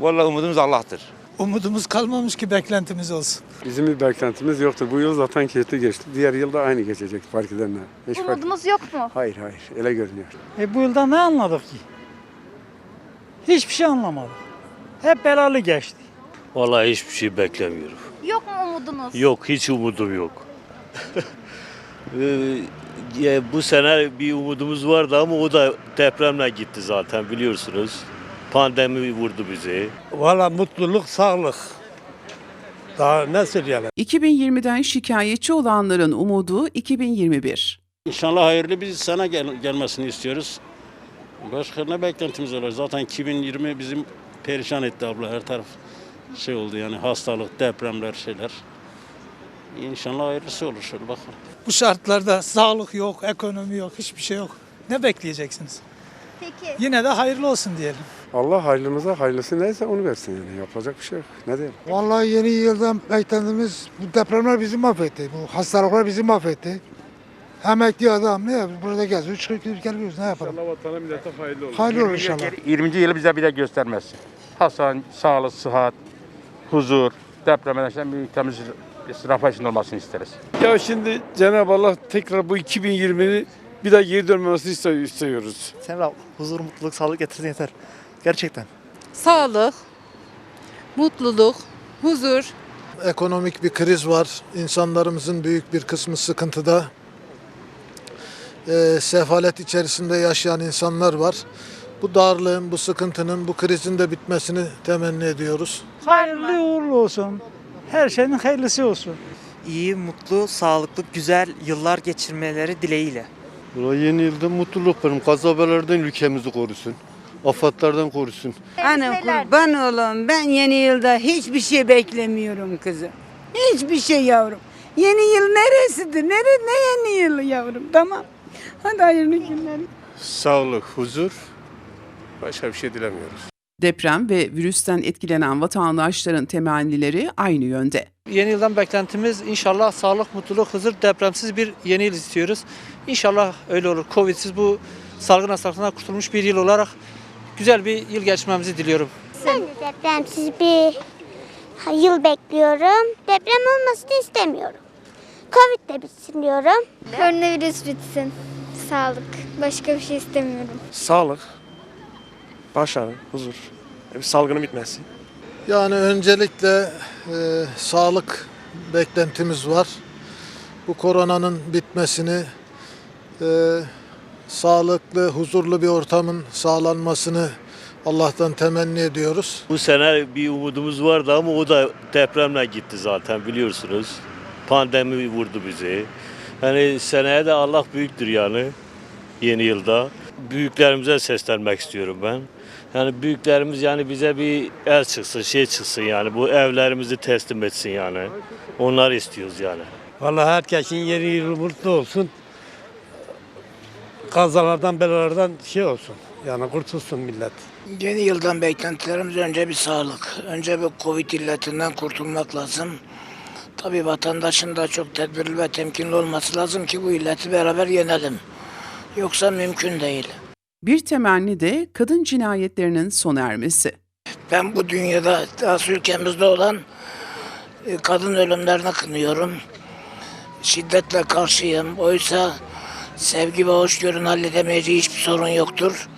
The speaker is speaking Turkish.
Vallahi umudumuz Allah'tır. Umudumuz kalmamış ki beklentimiz olsun. Bizim bir beklentimiz yoktu. Bu yıl zaten kötü geçti. Diğer yılda aynı geçecek fark edenler. Hiç fark... Umudumuz yok mu? Hayır hayır öyle görünüyor. E bu yılda ne anladık ki? Hiçbir şey anlamadık. Hep belalı geçti. Vallahi hiçbir şey beklemiyorum. Yok mu umudunuz? Yok hiç umudum yok. Ee, ya bu sene bir umudumuz vardı ama o da depremle gitti zaten biliyorsunuz. Pandemi vurdu bizi. Valla mutluluk, sağlık. Daha ne söyleyelim? 2020'den şikayetçi olanların umudu 2021. İnşallah hayırlı bir sene gel- gelmesini istiyoruz. Başka ne beklentimiz olur? Zaten 2020 bizim perişan etti abla her taraf şey oldu yani hastalık, depremler şeyler. İnşallah hayırlısı olur şöyle bakalım. Bu şartlarda sağlık yok, ekonomi yok, hiçbir şey yok. Ne bekleyeceksiniz? Peki. Yine de hayırlı olsun diyelim. Allah hayrımıza hayırlısı neyse onu versin yani. Yapacak bir şey yok. Ne diyelim? Vallahi yeni yıldan beklentimiz bu depremler bizi mahvetti. Bu hastalıklar bizi mahvetti. Emekli adam ne yapıyor? Burada geziyor, çıkıp gidip geliyoruz. Ne yapalım? Allah vatana millete hayırlı olur. Hayırlı olur inşallah. 20. yılı bize bir de göstermesin. Hasan, sağlık, sıhhat, huzur, depremden işte bir temiz rafa içinde olmasını isteriz. Ya şimdi Cenab-ı Allah tekrar bu 2020'yi bir daha geri dönmemesini istiyoruz. Sen huzur, mutluluk, sağlık getirsin yeter. Gerçekten. Sağlık, mutluluk, huzur. Ekonomik bir kriz var. İnsanlarımızın büyük bir kısmı sıkıntıda. Ee, sefalet içerisinde yaşayan insanlar var. Bu darlığın, bu sıkıntının, bu krizin de bitmesini temenni ediyoruz. Hayırlı uğurlu olsun. Her şeyin hayırlısı olsun. iyi, mutlu, sağlıklı, güzel yıllar geçirmeleri dileğiyle. Yeni yılda mutluluk benim. Kazabelerden ülkemizi korusun. Afatlardan korusun. Ana kurban oğlum ben yeni yılda hiçbir şey beklemiyorum kızım. Hiçbir şey yavrum. Yeni yıl neresidir? Nere, ne yeni yılı yavrum? Tamam. Hadi hayırlı günler. Sağlık, huzur. Başka bir şey dilemiyoruz. Deprem ve virüsten etkilenen vatandaşların temennileri aynı yönde. Yeni yıldan beklentimiz inşallah sağlık, mutluluk, huzur, depremsiz bir yeni yıl istiyoruz. İnşallah öyle olur. Covid'siz bu salgın hastalıklarından kurtulmuş bir yıl olarak güzel bir yıl geçirmemizi diliyorum. Ben de depremsiz bir yıl bekliyorum. Deprem olmasını istemiyorum. Covid de bitsin diyorum. Koronavirüs bitsin. Sağlık. Başka bir şey istemiyorum. Sağlık, başarı, huzur. Salgının bitmesi. Yani öncelikle e, sağlık beklentimiz var. Bu koronanın bitmesini, e, sağlıklı, huzurlu bir ortamın sağlanmasını Allah'tan temenni ediyoruz. Bu sene bir umudumuz vardı ama o da depremle gitti zaten biliyorsunuz. Pandemi vurdu bizi. Hani seneye de Allah büyüktür yani yeni yılda. Büyüklerimize seslenmek istiyorum ben. Yani büyüklerimiz yani bize bir el çıksın, şey çıksın yani. Bu evlerimizi teslim etsin yani. Onları istiyoruz yani. Vallahi herkesin yeni yılı mutlu olsun. Kazalardan, belalardan şey olsun. Yani kurtulsun millet. Yeni yıldan beklentilerimiz önce bir sağlık. Önce bir Covid illetinden kurtulmak lazım. Tabii vatandaşın da çok tedbirli ve temkinli olması lazım ki bu illeti beraber yenelim. Yoksa mümkün değil. Bir temenni de kadın cinayetlerinin sona ermesi. Ben bu dünyada daha ülkemizde olan e, kadın ölümlerine kınıyorum. Şiddetle karşıyım. Oysa sevgi ve hoşgörünün halledemeyeceği hiçbir sorun yoktur.